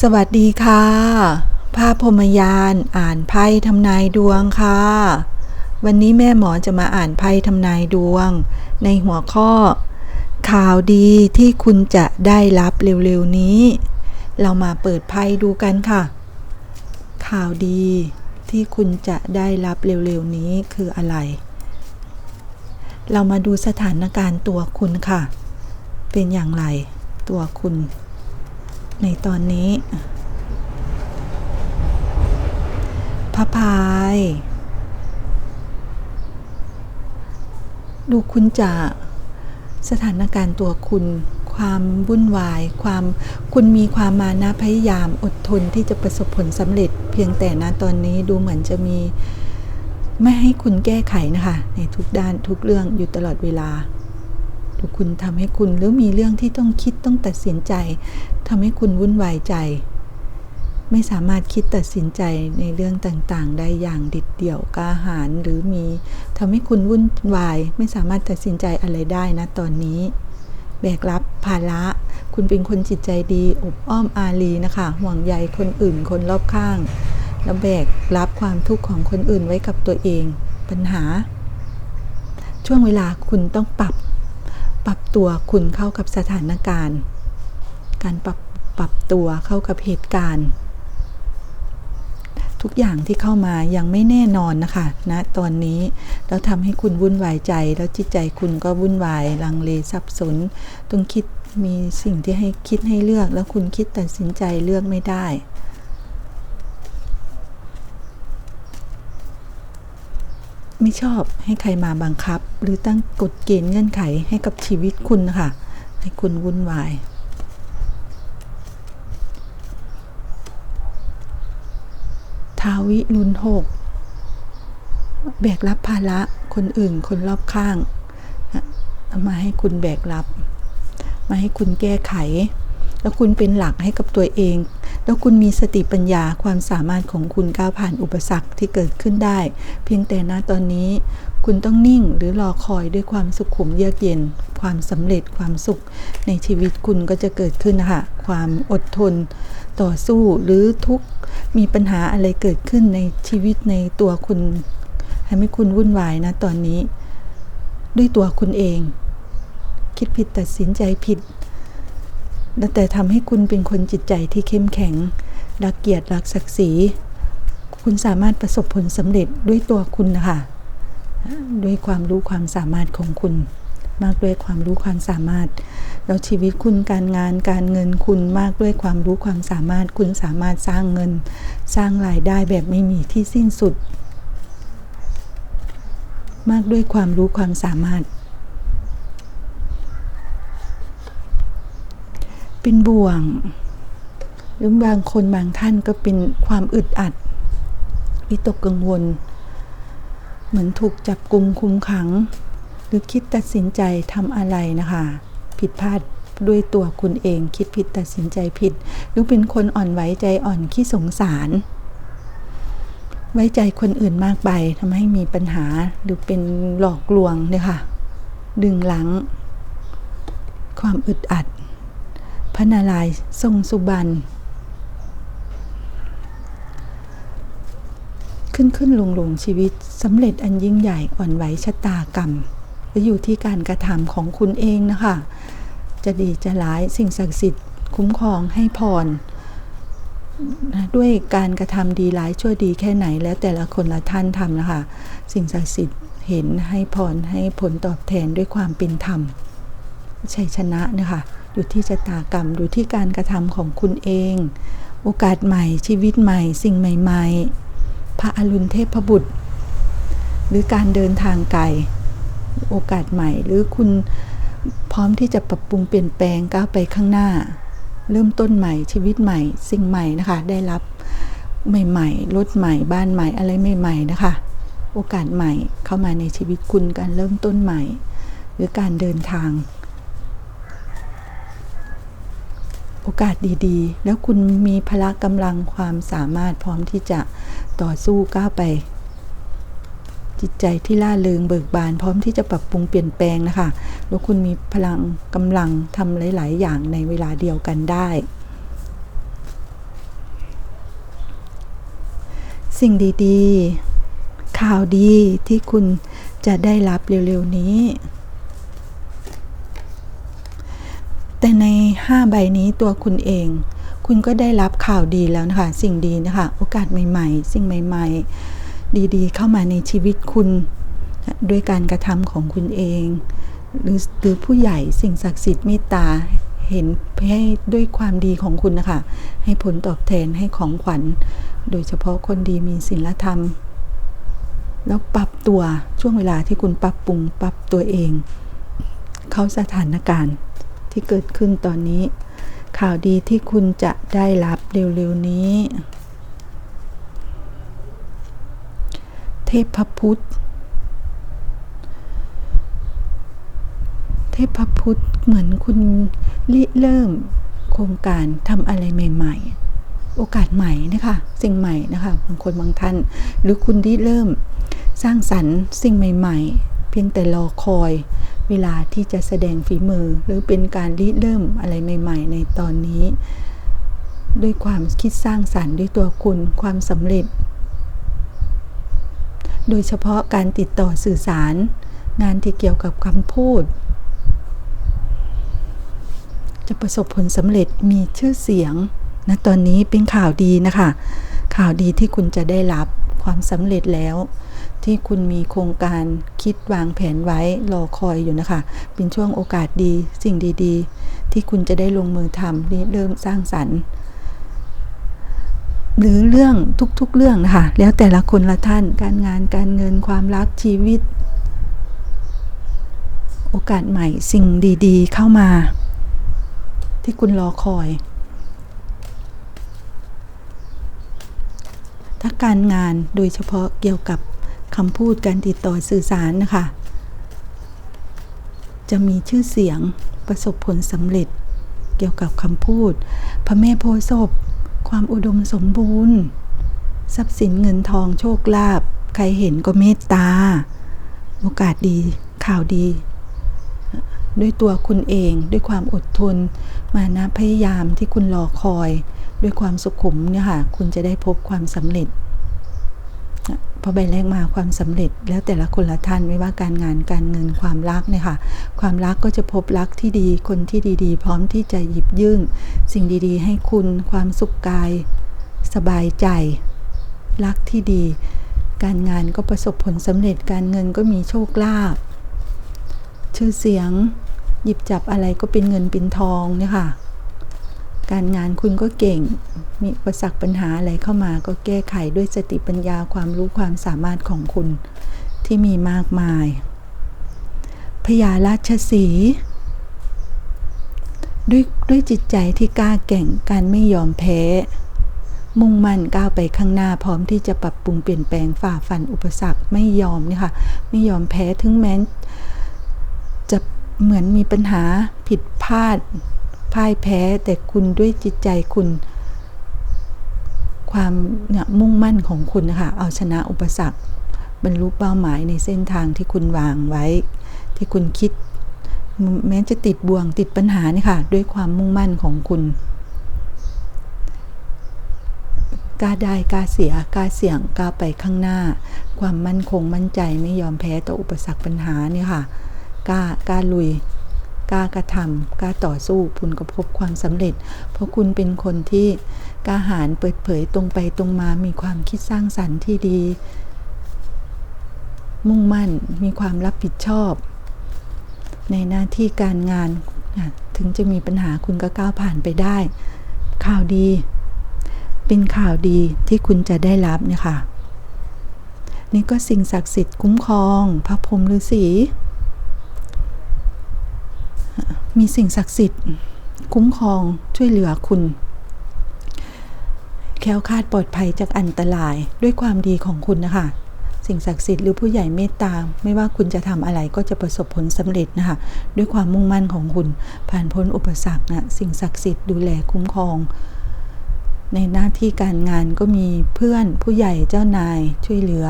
สวัสดีค่ะ ภาพพรมยานอ่านไพ่ทำนายดวงค่ะ วันนี้แม่หมอจะมาอ่านไพ่ทำนายดวง ในหัวข้อ ข่าวดีที่คุณจะได้รับเร็วๆนี้ เรามาเปิดไพ่ดูกันค่ะ ข่าวดีที่คุณจะได้รับเร็วๆนี้คืออะไร เรามาดูสถานการณ์ตัวคุณค่ะ เป็นอย่างไรตัวคุณ ในตอนนี้พระพาย ดูคุณจะสถานการณ์ตัวคุณ ความวุ่นวาย ความคุณมีความมานะพยายามอดทนที่จะประสบผลสำเร็จ เพียงแต่นะตอนนี้ดูเหมือนจะมี ไม่ให้คุณแก้ไขนะคะ ในทุกด้านทุกเรื่องอยู่ตลอดเวลา ดูคุณทำให้คุณหรือมีเรื่องที่ต้องคิดต้องตัดสินใจทำให้คุณวุ่นวายใจ ไม่สามารถคิดตัดสินใจในเรื่องต่างๆ ได้อย่างดิดเดี่ยวกล้าหาญหรือมีทำให้คุณวุ่นวาย ไม่สามารถตัดสินใจอะไรได้นะตอนนี้แบกรับภาระ คุณเป็นคนจิตใจดีอบอ้อมอารีนะคะ ห่วงใยคนอื่นคนรอบข้าง แล้วแบกรับความทุกข์ของคนอื่นไว้กับตัวเอง ปัญหา ช่วงเวลาคุณต้องปรับ ตัวคุณเข้ากับสถานการณ์ การปรับปรับตัวเข้ากับเหตุการณ์ ทุกอย่างที่เข้ามายังไม่แน่นอนนะคะณนะตอนนี้แล้วทำให้คุณวุ่นวายใจ แล้วจิตใจคุณก็วุ่นวายลังเลสับสนต้องคิดมีสิ่งที่ให้คิดให้เลือก แล้วคุณคิดตัดสินใจเลือกไม่ได้ ไม่ชอบให้ใครมาบังคับ หรือตั้งกฎเกณฑ์เงื่อนไขให้กับชีวิตคุณนะคะให้คุณวุ่นวาย ทาวิรุณหกแบกรับภาระคนอื่นคนรอบข้าง มาให้คุณแบกรับ มาให้คุณแก้ไข แล้วคุณเป็นหลักให้กับตัวเอง แล้วคุณมีสติปัญญาความสามารถของคุณก้าวผ่านอุปสรรคที่เกิดขึ้นได้ เพียงแต่ณตอนนี้ คุณต้องนิ่งหรือรอคอยด้วยความสุขุมเยือกเย็น ความสำเร็จความสุข ในชีวิตคุณก็จะเกิดขึ้นนะคะความอดทน ต่อสู้หรือทุกมีปัญหาอะไรเกิดขึ้นในชีวิตในตัวคุณทำให้คุณวุ่นวายนะตอนนี้ ด้วยตัวคุณเอง คิดผิดตัดสินใจผิด แต่ทำให้คุณเป็นคนจิตใจที่เข้มแข็ง รักเกียรติรักศักดิ์ศรี คุณสามารถประสบผลสำเร็จด้วยตัวคุณนะคะด้วยความรู้ความสามารถของคุณ มากด้วยความรู้ความสามารถ แล้วชีวิตคุณการงานการเงินคุณมากด้วยความรู้ความสามารถ คุณสามารถสร้างเงิน สร้างรายได้แบบไม่มีที่สิ้นสุด มากด้วยความรู้ความสามารถ เป็นบ่วง หรือบางคนบางท่านก็เป็นความอึดอัด วิตกกังวล เหมือนถูกจับกลุมคุมขัง หรือคิดตัดสินใจทำอะไรนะคะ ผิดพลาดด้วยตัวคุณเองคิดผิดตัดสินใจผิด หรือเป็นคนอ่อนไหวใจอ่อนขี้สงสาร ไว้ใจคนอื่นมากไปทำให้มีปัญหาหรือเป็นหลอกลวงเนี่ยค่ะ ดึงหลัง ความอึดอัด พระนารายณ์ทรงสุบรรณขึ้นขึ้นลงลงชีวิตสำเร็จอันยิ่งใหญ่อ่อนไหวชะตากรรมจะอยู่ที่การกระทำของคุณเองนะคะ จะดีจะร้ายสิ่งศักดิ์สิทธิ์ คุ้มครองให้พร ด้วยการกระทำดีร้ายชั่วดีแค่ไหนแล้วแต่ละคนละท่านทำนะคะ สิ่งศักดิ์สิทธิ์เห็นให้พรให้ผลตอบแทนด้วยความเป็นธรรมชัยชนะนะคะ อยู่ที่ชะตากรรม อยู่ที่การกระทำของคุณเอง โอกาสใหม่ ชีวิตใหม่ สิ่งใหม่ ๆ พระอรุณเทพบุตร หรือการเดินทางไกล โอกาสใหม่ หรือคุณพร้อมที่จะปรับปรุงเปลี่ยนแปลงก้าวไปข้างหน้า เริ่มต้นใหม่ ชีวิตใหม่ สิ่งใหม่นะคะ ได้รับใหม่ๆ รถใหม่ บ้านใหม่ อะไรใหม่ ๆ นะคะ โอกาสใหม่เข้ามาในชีวิตคุณ การเริ่มต้นใหม่ หรือการเดินทาง โอกาสดีๆ แล้วคุณมีพละกำลังความสามารถพร้อมที่จะต่อสู้ก้าวไป จิตใจที่ล่าเริงเบิกบาน พร้อมที่จะปรับปรุงเปลี่ยนแปลงนะคะแล้วคุณมีพลังกำลังทำหลาย ๆ อย่างในเวลาเดียวกันได้ สิ่งดีๆ ข่าวดีที่คุณจะได้รับเร็ว ๆ นี้ แต่ใน 5 ใบนี้ตัวคุณเอง คุณก็ได้รับข่าวดีแล้วนะคะ สิ่งดีนะคะ โอกาสใหม่ ๆ สิ่งใหม่ ๆ ดีๆ เข้ามาในชีวิตคุณ ด้วยการกระทำของคุณเอง หรือหรือผู้ใหญ่สิ่งศักดิ์สิทธิ์เมตตาเห็นให้ด้วยความดีของคุณนะคะ ให้ผลตอบแทนให้ของขวัญ โดยเฉพาะคนดีมีศีลธรรม แล้วปรับตัวช่วงเวลาที่คุณปรับปรุงปรับตัวเอง เข้าสถานการณ์ ที่เกิดขึ้นตอนนี้ ข่าวดีที่คุณจะได้รับเร็วๆนี้ เทพพุทธ เทพพุทธเหมือนคุณริเริ่มโครงการทำอะไรใหม่ ๆ โอกาสใหม่นะคะสิ่งใหม่นะคะบางคนบางท่าน หรือคุณที่เริ่มสร้างสรรค์สิ่งใหม่ ๆ เพียงแต่รอคอย เวลาที่จะแสดงฝีมือ หรือเป็นการริเริ่มอะไรใหม่ ๆ ในตอนนี้ ด้วยความคิดสร้างสรรค์ด้วยตัวคุณความสำเร็จ โดยเฉพาะการติดต่อสื่อสาร งานที่เกี่ยวกับคำพูด จะประสบผลสำเร็จมีชื่อเสียงนะตอนนี้เป็นข่าวดีนะคะ ข่าวดีที่คุณจะได้รับความสำเร็จแล้ว ที่คุณมีโครงการคิดวางแผนไว้รอคอยอยู่นะคะ เป็นช่วงโอกาสดีสิ่งดีๆ ที่คุณจะได้ลงมือทำเริ่มสร้างสรรค์ หรือเรื่องทุกๆเรื่องนะคะแล้วแต่ละคนละท่านการงานการเงินความรักชีวิต โอกาสใหม่สิ่งดีๆ เข้ามา ที่คุณรอคอยถ้าการงานโดยเฉพาะเกี่ยวกับ คำพูดการติดต่อสื่อสารนะคะ จะมีชื่อเสียงประสบผลสำเร็จ เกี่ยวกับคำพูด พระแม่โพธิ์ศพ ความอุดมสมบูรณ์ ทรัพย์สินเงินทองโชคลาภใครเห็นก็เมตตา โอกาสดีข่าวดี ด้วยตัวคุณเองด้วยความอดทน มานะพยายามที่คุณรอคอย ด้วยความสุขุมเนี่ยค่ะ คุณจะได้พบความสำเร็จ พอใบแรกมาความสำเร็จแล้วแต่ละคนละท่านไม่ว่าการงานการเงินความรักเนี่ยค่ะ ความรักก็จะพบรักที่ดีคนที่ดีๆ พร้อมที่จะหยิบยื่นสิ่งดีๆ ให้คุณความสุขกาย สบายใจ รักที่ดี การงานก็ประสบผลสำเร็จการเงินก็มีโชคลาภชื่อเสียง หยิบจับอะไรก็เป็นเงินเป็นทองเนี่ยค่ะ การงานคุณก็เก่ง มีประสักปัญหาอะไรเข้ามาก็แก้ไขด้วยสติปัญญาความรู้ความสามารถของคุณที่มีมากมาย พญาราชสีด้วยด้วยจิตใจที่กล้าแก่งการไม่ยอมแพ้ มุ่งมั่นก้าวไปข้างหน้าพร้อมที่จะปรับปรุงเปลี่ยนแปลงฝ่าฟันอุปสรรคไม่ยอมนี่ค่ะไม่ยอมแพ้ถึงแม้จะเหมือนมีปัญหาผิดพลาด พ่ายแพ้แต่คุณด้วยจิตใจคุณ ความเนี่ยมุ่งมั่นของคุณนะคะเอาชนะอุปสรรคบรรลุเป้าหมายในเส้นทางที่คุณวางไว้ ที่คุณคิด แม้จะติดบ่วงติดปัญหานี่ค่ะ ด้วยความมุ่งมั่นของคุณกล้าได้กล้าเสียกล้าเสี่ยงกล้าไปข้างหน้า ความมั่นคงมั่นใจไม่ยอมแพ้ต่ออุปสรรคปัญหานี่ค่ะกล้ากล้าลุย กล้ากระทำกล้าต่อสู้คุณก็พบความสำเร็จ เพราะคุณเป็นคนที่กล้าหาญเปิดเผยตรงไปตรงมา มีความคิดสร้างสรรค์ที่ดี มุ่งมั่นมีความรับผิดชอบ ในหน้าที่การงาน ถึงจะมีปัญหาคุณก็ก้าวผ่านไปได้ ข่าวดี เป็นข่าวดีที่คุณจะได้รับเนี่ยค่ะนี่ก็สิ่งศักดิ์สิทธิ์คุ้มครอง พระพรหมฤาษี มีสิ่งศักดิ์สิทธิ์ คุ้มครองช่วยเหลือคุณ แค้วคาดปลอดภัยจากอันตรายด้วยความดีของคุณนะคะ สิ่งศักดิ์สิทธิ์หรือผู้ใหญ่เมตตา ไม่ว่าคุณจะทำอะไรก็จะประสบผลสำเร็จนะคะ ด้วยความมุ่งมั่นของคุณ ผ่านพ้นอุปสรรคนะสิ่งศักดิ์สิทธิ์ดูแลคุ้มครองในหน้าที่การงานก็มีเพื่อนผู้ใหญ่เจ้านายช่วยเหลือ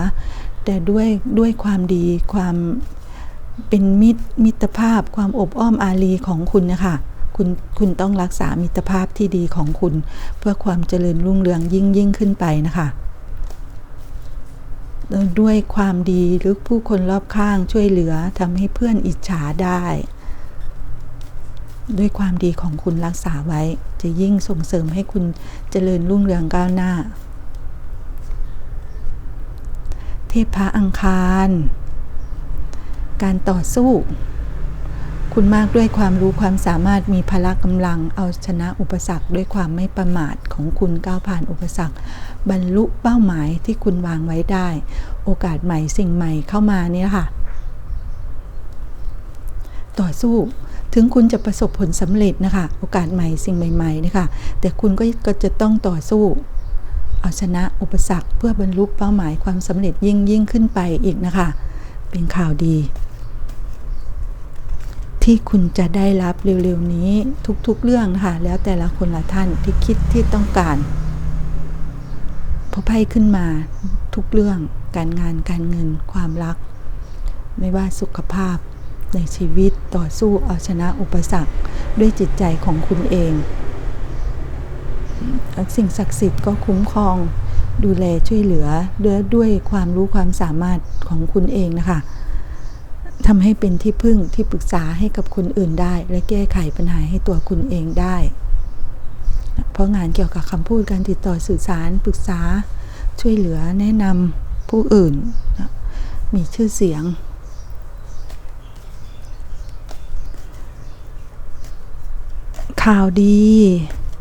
แต่ด้วยด้วยความดีความ เป็นมิตรมิตรภาพความอบอ้อมอารีของคุณนะคะคุณคุณต้องรักษามิตรภาพที่ดีของคุณ เพื่อความเจริญรุ่งเรืองยิ่งยิ่งขึ้นไปนะคะด้วยความดีหรือผู้คนรอบข้างช่วยเหลือทำให้เพื่อนอิจฉาได้ ด้วยความดีของคุณรักษาไว้ จะยิ่งส่งเสริมให้คุณเจริญรุ่งเรืองก้าวหน้า เทพพระอังคาร การต่อสู้ คุณมากด้วยความรู้ความสามารถมีพละกำลัง เอาชนะอุปสรรคด้วยความไม่ประมาทของคุณก้าวผ่านอุปสรรค บรรลุเป้าหมายที่คุณวางไว้ได้ โอกาสใหม่สิ่งใหม่เข้ามาเนี่ยค่ะ ต่อสู้ถึงคุณจะประสบผลสำเร็จนะคะ โอกาสใหม่สิ่งใหม่ๆนะคะแต่คุณก็ก็จะต้องต่อสู้ เอาชนะอุปสรรคเพื่อบรรลุเป้าหมายความสำเร็จยิ่งยิ่งขึ้นไปอีกนะคะ เป็นข่าวดี ที่คุณจะได้รับเร็วๆนี้ทุกๆเรื่องนะคะแล้วแต่ละคนละท่านที่คิดที่ต้องการพอไพ่ขึ้นมาทุกเรื่องการงานการเงินความรัก ไม่ว่าสุขภาพในชีวิตต่อสู้เอาชนะอุปสรรคด้วยจิตใจของคุณเอง สิ่งศักดิ์สิทธิ์ก็คุ้มครองดูแลช่วยเหลือด้วยด้วยความรู้ความสามารถของคุณเองนะคะ ทำให้เป็นที่พึ่งที่ปรึกษาให้กับคนอื่นได้ และแก้ไขปัญหาให้ตัวคุณเองได้ เพราะงานเกี่ยวกับคำพูดการติดต่อสื่อสารปรึกษาช่วยเหลือแนะนำผู้อื่น มีชื่อเสียง ข่าวดี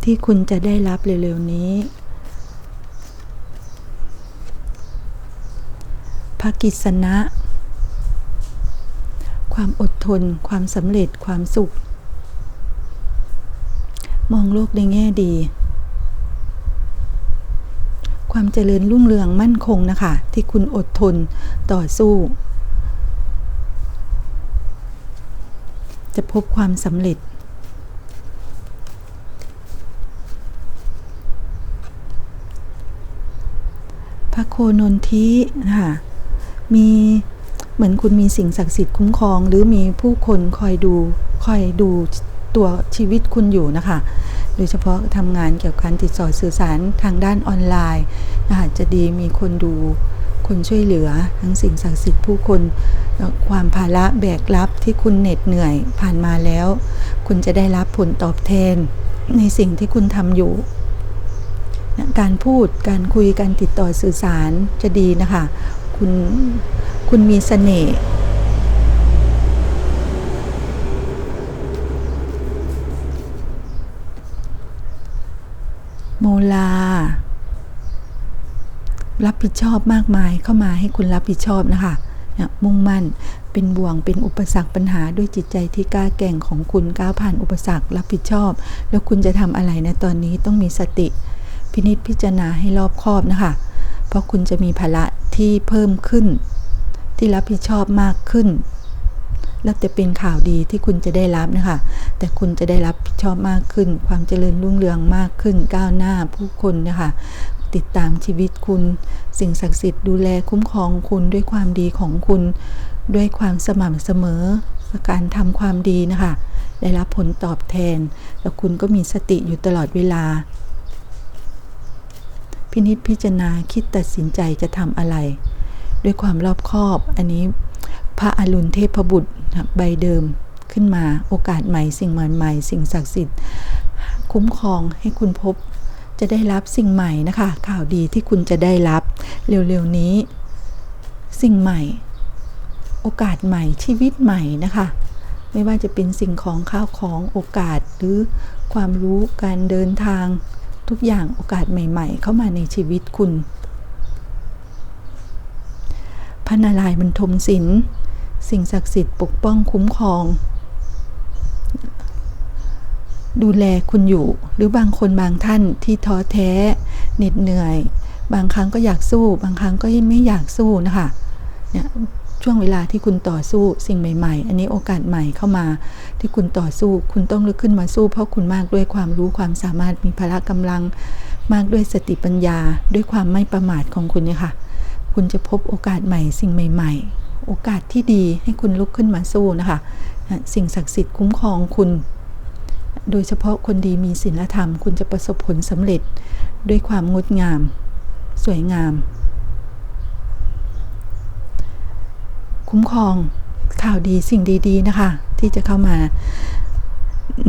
ที่คุณจะได้รับเร็วๆนี้ภกิษณะ ความอดทน ความสำเร็จ ความสุข มองโลกในแง่ดี ความเจริญรุ่งเรืองมั่นคงนะคะ ที่คุณอดทนต่อสู้ จะพบความสำเร็จพระโคนนทิค่ะมี เหมือนคุณมีสิ่งศักดิ์สิทธิ์คุ้มครอง หรือมีผู้คนคอยดูคอยดูตัวชีวิตคุณอยู่นะคะโดยเฉพาะทำงานเกี่ยวกับการติดต่อสื่อสารทางด้านออนไลน์นะคะจะดีมีคนดูคนช่วยเหลือ ทั้งสิ่งศักดิ์สิทธิ์ผู้คนความภาระแบกรับที่คุณเหน็ดเหนื่อยผ่านมาแล้ว คุณจะได้รับผลตอบแทนในสิ่งที่คุณทำอยู่การพูดการคุยการติดต่อสื่อสารจะดีนะคะ คุณ คุณมีเสน่ห์โมลา รับผิดชอบมากมายเข้ามาให้คุณรับผิดชอบนะคะมุ่งมั่นเป็นบ่วงเป็นอุปสรรคปัญหาด้วยจิตใจที่กล้าแก่งของคุณก้าวผ่านอุปสรรครับผิดชอบ แล้วคุณจะทำอะไรในตอนนี้ต้องมีสติ พินิจพิจารณาให้รอบคอบนะคะ เพราะคุณจะมีภาระที่เพิ่มขึ้น ที่รับผิดชอบมากขึ้น แล้วจะเป็นข่าวดีที่คุณจะได้รับนะคะ แต่คุณจะได้รับผิดชอบมากขึ้น ความเจริญรุ่งเรืองมากขึ้น ก้าวหน้าผู้คนนะคะ ติดตามชีวิตคุณ สิ่งศักดิ์สิทธิ์ดูแลคุ้มครองคุณด้วยความดีของคุณ ด้วยความสม่ำเสมอการทำความดีนะคะ ได้รับผลตอบแทน แล้วคุณก็มีสติอยู่ตลอดเวลา พินิจพิจารณาคิดตัดสินใจจะทำอะไร ด้วยความรอบคอบ อันนี้พระอรุณเทพบุตรใบเดิมขึ้นมาโอกาสใหม่สิ่งใหม่ๆสิ่งศักดิ์สิทธิ์ คุ้มครองให้คุณพบจะได้รับสิ่งใหม่นะคะ ข่าวดีที่คุณจะได้รับเร็วๆนี้ สิ่งใหม่ โอกาสใหม่ชีวิตใหม่นะคะ ไม่ว่าจะเป็นสิ่งของข้าวของโอกาสหรือความรู้การเดินทางทุกอย่างโอกาสใหม่ ๆ เข้ามาในชีวิตคุณ ระนารายณ์บรรทมศิลสิ่งศักดิ์สิทธิ์ปกป้องคุ้มครอง ดูแลคุณอยู่ หรือบางคนบางท่านที่ท้อแท้เหน็ดเหนื่อย บางครั้งก็อยากสู้ บางครั้งก็ไม่อยากสู้นะคะเนี่ยช่วงเวลาที่คุณต่อสู้สิ่งใหม่ ๆ อันนี้โอกาสใหม่เข้ามาที่คุณต่อสู้ คุณต้องลุกขึ้นมาสู้ เพราะคุณมากด้วยความรู้ความสามารถมีพละกำลัง มากด้วยสติปัญญา ด้วยความไม่ประมาทของคุณเนี่ยค่ะ คุณจะพบโอกาสใหม่สิ่งใหม่ ๆ โอกาสที่ดีให้คุณลุกขึ้นมาสู้นะคะ สิ่งศักดิ์สิทธิ์คุ้มครองคุณ โดยเฉพาะคนดีมีศีลธรรม คุณจะประสบผลสำเร็จด้วยความงดงาม สวยงาม คุ้มครองข่าวดีสิ่งดี ๆ นะคะ ที่จะเข้ามา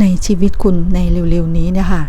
ในชีวิตคุณในเร็ว ๆ นี้นะคะ